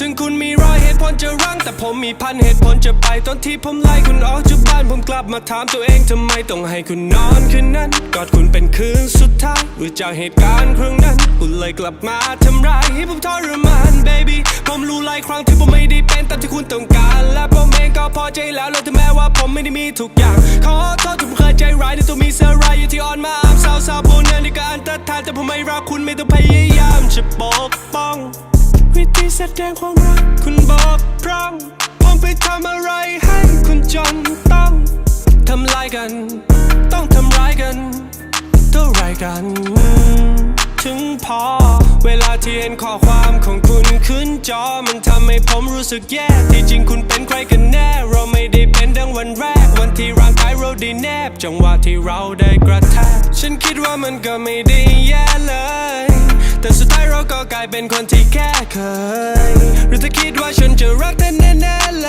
ถึงคุณมีร้อยเหตุผลจะรั้ง แต่ผมมีพันเหตุผลจะไป ตอนที่ผมไล่คุณออกจากบ้านผมกลับมาถามตัวเองทำไมต้องให้คุณนอนคืนนั้นกอดคุณเป็นคืนสุดท้ายหรือจากเหตุการณ์ครั้งนั้นคุณเลยกลับมาทำร้ายให้ผมทรมาน baby ผมรู้หลายครั้งที่ผมไม่ได้เป็นตามที่คุณต้องการ และผมเองก็พอใจแล้วและถึงแม้ว่าผมไม่ได้มีทุกอย่างขอโทษที่ผมเคยใจร้ายในตัวมีเสื้อรายอยู่ที่อ่อนมาอามสาวสาวโบนันในการอันตรธานแต่ผมไม่รักคุณไม่ต้องพยายามจะปกป้อง วิธีแสดงความรัก คุณบอกพร่องผมไปทำอะไรให้คุณจนต้องทำลายกัน ต้องทำร้ายกันเท่าไรกัน ถึงพอ เวลาที่เห็นข้อความของคุณขึ้นจอมันทำให้ผมรู้สึกแย่ ที่จริงคุณเป็นใครกันแน่ เราไม่ได้เป็นดังวันแรก วันที่ร่างกายเราได้แนบ จังหวะที่เราได้กระแทก ฉันคิดว่ามันก็ไม่ได้แย่เลย แต่สุดท้าย ก็กลายเป็นคนที่แค่เคย หรือถ้าคิดว่าฉันจะรักเธอแน่ๆเล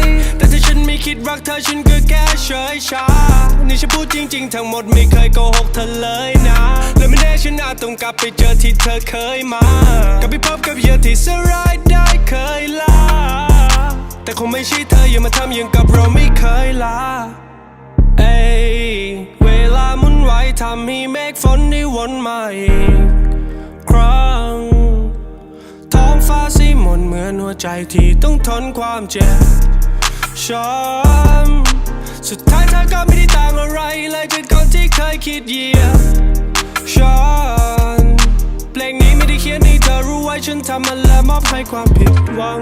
ย แต่ถ้าฉันไม่คิดรักเธอฉันก็แค่เฉยชา นี่ฉันพูดจริง ๆ ทั้งหมดไม่เคยโกหกเธอเลยนะ และไม่แน่ฉันอาจต้องกลับไปเจอที่เธอเคยมากลับไปพบกับเหยื่อที่สลายได้เคยลาแต่คงไม่ใช่เธออย่ามาทำอย่างกับเราไม่เคยลาเอ้เวลาหมุนไหวทำให้เมฆฝนได้วนมาอีก มือนหัวใจที่ต้องทนความเจ็บช้ำสุดท้ายเธอก็ไม่ได้ต่างอะไรเลยจากคนที่เคยคิดเยียบฉันเพลงนี้ไม่ได้เขียนให้เธอรู้ไว้ฉันทำมันและมอบให้ความผิดหวัง